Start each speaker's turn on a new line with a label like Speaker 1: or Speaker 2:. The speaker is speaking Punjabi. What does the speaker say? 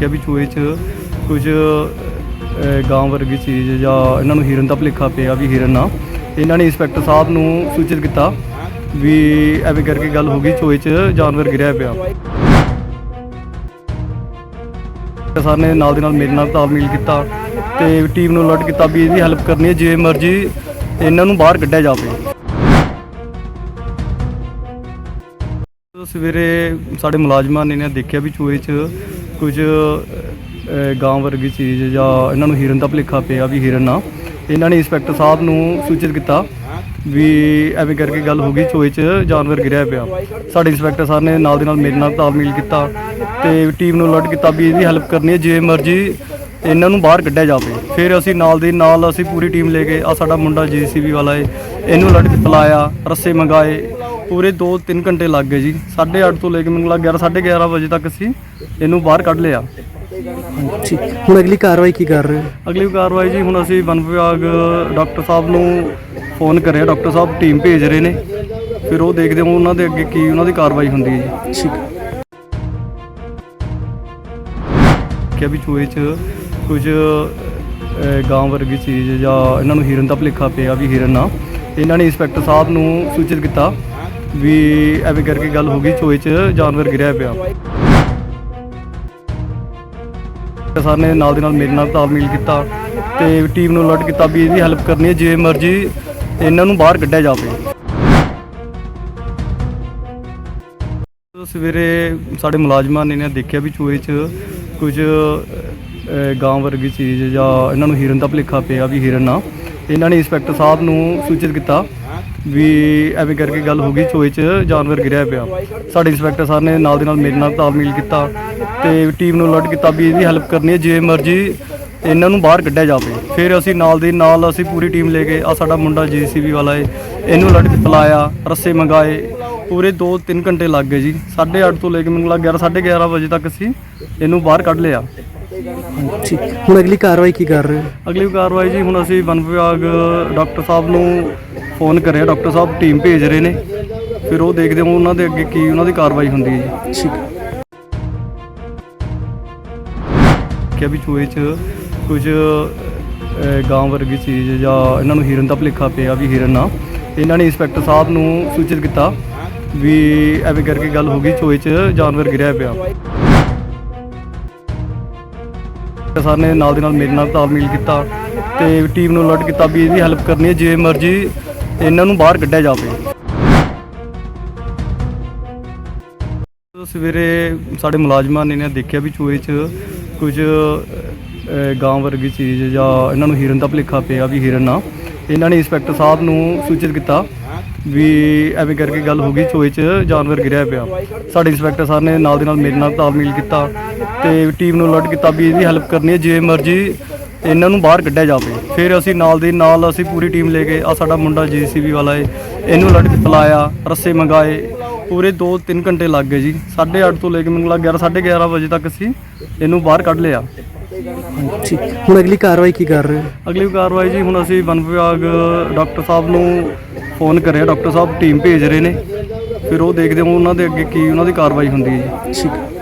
Speaker 1: ਦੇਖਿਆ ਵੀ ਚੂਹੇ 'ਚ ਕੁਝ ਗਾਂ ਵਰਗੀ ਚੀਜ਼ ਜਾਂ ਇਹਨਾਂ ਨੂੰ ਹਿਰਨ ਦਾ ਭੁਲੇਖਾ ਪਿਆ ਵੀ ਹਿਰਨ ਆ। ਇਹਨਾਂ ਨੇ ਇੰਸਪੈਕਟਰ ਸਾਹਿਬ ਨੂੰ ਸੂਚਿਤ ਕੀਤਾ ਵੀ ਐਵੇਂ ਕਰਕੇ ਗੱਲ ਹੋ ਗਈ, ਚੂਹੇ 'ਚ ਜਾਨਵਰ ਗਿਰਿਆ ਪਿਆ। ਤੇ ਸਰ ਨੇ ਨਾਲ ਦੇ ਨਾਲ ਮੇਰੇ ਨਾਲ ਤਾਲਮੇਲ ਕੀਤਾ ਤੇ ਟੀਮ ਨੂੰ ਅਲਰਟ ਕੀਤਾ ਵੀ ਇਹਦੀ ਹੈਲਪ ਕਰਨੀ ਹੈ, ਜੇ ਮਰਜ਼ੀ ਇਹਨਾਂ ਨੂੰ ਬਾਹਰ ਕੱਢਿਆ ਜਾਵੇ। ਸਵੇਰੇ ਸਾਡੇ ਮੁਲਾਜ਼ਮਾਂ ਨੇ ਨਾ ਦੇਖਿਆ ਵੀ ਚੂਹੇ 'ਚ ਕੁਝ ਗਾਂ ਵਰਗੀ ਚੀਜ਼ ਜਾਂ ਇਹਨਾਂ ਨੂੰ ਹਿਰਨ ਦਾ ਭੁਲੇਖਾ ਪਿਆ ਵੀ ਹਿਰਨ ਆ। ਇਹਨਾਂ ਨੇ ਇੰਸਪੈਕਟਰ ਸਾਹਿਬ ਨੂੰ ਸੂਚਿਤ ਕੀਤਾ ਵੀ ਐਵੇਂ ਕਰਕੇ ਗੱਲ ਹੋ ਗਈ ਚੂਹੇ 'ਚ, ਜਾਨਵਰ ਗਿਰਿਆ ਪਿਆ। ਸਾਡੇ ਇੰਸਪੈਕਟਰ ਸਾਹਿਬ ਨੇ ਨਾਲ ਦੇ ਨਾਲ ਮੇਰੇ ਨਾਲ ਤਾਲਮੇਲ ਕੀਤਾ ਤੇ ਟੀਮ ਨੂੰ ਅਲਰਟ ਕੀਤਾ ਵੀ ਇਹਦੀ ਹੈਲਪ ਕਰਨੀ ਹੈ, ਜੇ ਮਰਜ਼ੀ ਇਹਨਾਂ ਨੂੰ ਬਾਹਰ ਕੱਢਿਆ ਜਾਵੇ। ਫਿਰ ਅਸੀਂ ਨਾਲ ਦੇ ਨਾਲ ਅਸੀਂ ਪੂਰੀ ਟੀਮ ਲੈ ਕੇ ਆ ਸਾਡਾ ਮੁੰਡਾ ਜੀਸੀਬੀ ਵਾਲਾ ਏ, ਇਹਨੂੰ ਲੜ ਪਲਾਇਆ ਰੱਸੇ ਮੰਗਾਏ ਪੂਰੇ 2-3 ਘੰਟੇ ਲੱਗ ਗਏ ਜੀ। 8:30 ਤੋਂ ਲੈ ਕੇ ਮੈਨੂੰ ਲੱਗ 11 11:30 ਵਜੇ ਤੱਕ ਅਸੀਂ ਇਹਨੂੰ ਬਾਹਰ ਕੱਢ ਲਿਆ।
Speaker 2: ਠੀਕ। ਹੁਣ ਅਗਲੀ ਕਾਰਵਾਈ ਕੀ ਕਰ ਰਹੇ ਹੋ?
Speaker 1: ਅਗਲੀ ਕਾਰਵਾਈ ਜੀ ਹੁਣ ਅਸੀਂ ਵਨ ਵਿਭਾਗ ਡਾਕਟਰ ਸਾਹਿਬ ਨੂੰ ਫੋਨ ਕਰਿਆ। ਡਾਕਟਰ ਸਾਹਿਬ ਟੀਮ ਭੇਜ ਰਹੇ ਨੇ। ਫਿਰ ਉਹ ਦੇਖਦੇ ਹਾਂ ਉਹਨਾਂ ਦੇ ਅੱਗੇ ਕੀ ਉਹਨਾਂ ਦੀ ਕਾਰਵਾਈ ਹੁੰਦੀ ਹੈ ਜੀ।
Speaker 2: ਠੀਕ।
Speaker 1: ਕਿ ਵੀ ਚੂਹੇ 'ਚ ਕੁਝ ਗਾਂ ਵਰਗੀ ਚੀਜ਼ ਜਾਂ ਇਹਨਾਂ ਨੂੰ ਹਿਰਨ ਦਾ ਭੁਲੇਖਾ ਪਿਆ ਵੀ ਹਿਰਨ ਆ। ਇਹਨਾਂ ਨੇ ਇੰਸਪੈਕਟਰ ਸਾਹਿਬ ਨੂੰ ਸੂਚਿਤ ਕੀਤਾ ਵੀ ਐਵੇਂ ਕਰਕੇ ਗੱਲ ਹੋ ਗਈ ਚੂਹੇ 'ਚ ਜਾਨਵਰ ਗਿਰਿਆ ਪਿਆ। ਤੇ ਸਰ ਨੇ ਨਾਲ ਦੇ ਨਾਲ ਮੇਰੇ ਨਾਲ ਤਾਲਮੇਲ ਕੀਤਾ ਤੇ ਟੀਮ ਨੂੰ ਅਲਰਟ ਕੀਤਾ ਵੀ ਇਹਦੀ ਹੈਲਪ ਕਰਨੀ ਹੈ, ਜਿਵੇਂ ਮਰਜ਼ੀ ਇਹਨਾਂ ਨੂੰ ਬਾਹਰ ਕੱਢਿਆ ਜਾਵੇ। ਸਵੇਰੇ ਸਾਡੇ ਮੁਲਾਜ਼ਮਾਂ ਨੇ ਨਾ ਦੇਖਿਆ ਵੀ ਚੂਹੇ 'ਚ ਕੁਝ ਗਾਂ ਵਰਗੀ ਚੀਜ਼ ਜਾਂ ਇਹਨਾਂ ਨੂੰ ਹਿਰਨ ਦਾ ਭੁਲੇਖਾ ਪਿਆ ਵੀ ਹਿਰਨ ਆ। ਇਹਨਾਂ ਨੇ ਇੰਸਪੈਕਟਰ ਸਾਹਿਬ ਨੂੰ ਸੂਚਿਤ ਕੀਤਾ ਵੀ ਐਵੇਂ ਕਰਕੇ ਗੱਲ ਹੋ ਗਈ ਚੂਹੇ 'ਚ ਜਾਨਵਰ ਗਿਰਿਆ ਪਿਆ। ਸਾਡੇ ਇੰਸਪੈਕਟਰ ਸਾਹਿਬ ਨੇ ਨਾਲ ਦੇ ਨਾਲ ਮੇਰੇ ਨਾਲ ਤਾਲਮੇਲ ਕੀਤਾ ਤੇ ਟੀਮ ਨੂੰ ਅਲਰਟ ਕੀਤਾ ਵੀ ਇਹਦੀ ਹੈਲਪ ਕਰਨੀ ਹੈ ਜਿਵੇਂ ਮਰਜ਼ੀ ਇਹਨਾਂ ਨੂੰ ਬਾਹਰ ਕੱਢਿਆ ਜਾਵੇ। ਫਿਰ ਅਸੀਂ ਨਾਲ ਦੇ ਨਾਲ ਅਸੀਂ ਪੂਰੀ ਟੀਮ ਲੈ ਕੇ ਆ ਸਾਡਾ ਮੁੰਡਾ ਜੀਸੀਬੀ ਵਾਲਾ ਏ ਇਹਨੂੰ ਲੜ ਪਲਾਇਆ ਰੱਸੇ ਮੰਗਾਏ। ਪੂਰੇ 2-3 ਘੰਟੇ ਲੱਗ ਗਏ ਜੀ। 8:30 ਤੋਂ ਲੈ ਕੇ ਮੈਨੂੰ ਲੱਗ 11 11:30 ਵਜੇ ਤੱਕ ਅਸੀਂ ਇਹਨੂੰ ਬਾਹਰ ਕੱਢ ਲਿਆ।
Speaker 2: ਠੀਕ। ਹੁਣ ਅਗਲੀ ਕਾਰਵਾਈ ਕੀ ਕਰ ਰਹੇ ਹੋ?
Speaker 1: ਅਗਲੀ ਕਾਰਵਾਈ ਜੀ ਹੁਣ ਅਸੀਂ ਵਨ ਵਿਭਾਗ ਡਾਕਟਰ ਸਾਹਿਬ ਨੂੰ ਫੋਨ ਕਰਿਆ ਡਾਕਟਰ ਸਾਹਿਬ ਟੀਮ ਭੇਜ ਰਹੇ ਨੇ। ਫਿਰ ਉਹ ਦੇਖਦੇ ਹਾਂ ਉਹਨਾਂ ਦੇ ਅੱਗੇ ਕੀ ਉਹਨਾਂ ਦੀ ਕਾਰਵਾਈ ਹੁੰਦੀ ਹੈ ਜੀ।
Speaker 2: ਠੀਕ
Speaker 1: ਕਿ ਵੀ ਚੂਹੇ 'ਚ ਕੁਝ ਗਾਂ ਵਰਗੀ ਚੀਜ਼ ਜਾਂ ਇਹਨਾਂ ਨੂੰ ਹਿਰਨ ਦਾ ਭੁਲੇਖਾ ਪਿਆ ਵੀ ਹਿਰਨ ਆ। ਇਹਨਾਂ ਨੇ ਇੰਸਪੈਕਟਰ ਸਾਹਿਬ ਨੂੰ ਸੂਚਿਤ ਕੀਤਾ ਵੀ ਐਵੇਂ ਕਰਕੇ ਗੱਲ ਹੋ ਗਈ ਚੂਹੇ 'ਚ ਜਾਨਵਰ ਗਿਰਿਆ ਪਿਆ। ਸਰ ਨੇ ਨਾਲ ਦੇ ਨਾਲ ਮੇਰੇ ਨਾਲ ਤਾਲਮੇਲ ਕੀਤਾ ਤੇ ਟੀਮ ਨੂੰ ਅਲਰਟ ਕੀਤਾ ਵੀ ਇਹਦੀ ਹੈਲਪ ਕਰਨੀ ਹੈ ਜਿਵੇਂ ਮਰਜ਼ੀ ਇਹਨਾਂ ਨੂੰ ਬਾਹਰ ਕੱਢਿਆ ਜਾਵੇ ਸਵੇਰੇ ਸਾਡੇ ਮੁਲਾਜ਼ਮਾਂ ਨੇ ਨਾ ਦੇਖਿਆ ਵੀ ਚੂਹੇ 'ਚ ਕੁਝ ਗਾਂ ਵਰਗੀ ਚੀਜ਼ ਜਾਂ ਇਹਨਾਂ ਨੂੰ ਹਿਰਨ ਦਾ ਭੁਲੇਖਾ ਪਿਆ ਵੀ ਹਿਰਨ ਆ। ਇਹਨਾਂ ਨੇ ਇੰਸਪੈਕਟਰ ਸਾਹਿਬ ਨੂੰ ਸੂਚਿਤ ਕੀਤਾ ਵੀ ਐਵੇਂ ਕਰਕੇ ਗੱਲ ਹੋ ਗਈ ਚੂਹੇ 'ਚ, ਜਾਨਵਰ ਗਿਰਿਆ ਪਿਆ। ਸਾਡੇ ਇੰਸਪੈਕਟਰ ਸਾਹਿਬ ਨੇ ਨਾਲ ਦੇ ਨਾਲ ਮੇਰੇ ਨਾਲ ਤਾਲਮੇਲ ਕੀਤਾ ਤੇ ਟੀਮ ਨੂੰ ਅਲਰਟ ਕੀਤਾ ਵੀ ਇਹਦੀ ਹੈਲਪ ਕਰਨੀ ਹੈ, ਜੇ ਮਰਜ਼ੀ ਇਹਨਾਂ ਨੂੰ ਬਾਹਰ ਕੱਢਿਆ ਜਾਵੇ ਫਿਰ ਅਸੀਂ ਨਾਲ ਦੇ ਨਾਲ ਅਸੀਂ ਪੂਰੀ ਟੀਮ ਲੈ ਕੇ ਆ ਸਾਡਾ ਮੁੰਡਾ ਜੀਸੀਬੀ ਵਾਲਾ ਏ ਇਹਨੂੰ ਲੜ ਪਲਾਇਆ ਰੱਸੇ ਮੰਗਾਏ ਪੂਰੇ 2-3 ਘੰਟੇ ਲੱਗ ਗਏ ਜੀ। 8:30 ਤੋਂ ਲੈ ਕੇ ਮੈਨੂੰ ਲੱਗ 11 11:30 ਵਜੇ ਤੱਕ ਅਸੀਂ ਇਹਨੂੰ ਬਾਹਰ ਕੱਢ ਲਿਆ।
Speaker 2: ਠੀਕ। ਹੁਣ ਅਗਲੀ ਕਾਰਵਾਈ ਕੀ ਕਰ ਰਹੇ ਹੋ?
Speaker 1: ਅਗਲੀ ਕਾਰਵਾਈ ਜੀ ਹੁਣ ਅਸੀਂ ਵਨ ਵਿਭਾਗ ਡਾਕਟਰ ਸਾਹਿਬ ਨੂੰ ਫੋਨ ਕਰਿਆ। ਡਾਕਟਰ ਸਾਹਿਬ ਟੀਮ ਭੇਜ ਰਹੇ ਨੇ। ਫਿਰ ਉਹ ਦੇਖਦੇ ਹਾਂ ਉਹਨਾਂ ਦੇ ਅੱਗੇ ਕੀ ਉਹਨਾਂ ਦੀ ਕਾਰਵਾਈ ਹੁੰਦੀ ਹੈ ਜੀ।
Speaker 2: ਠੀਕ।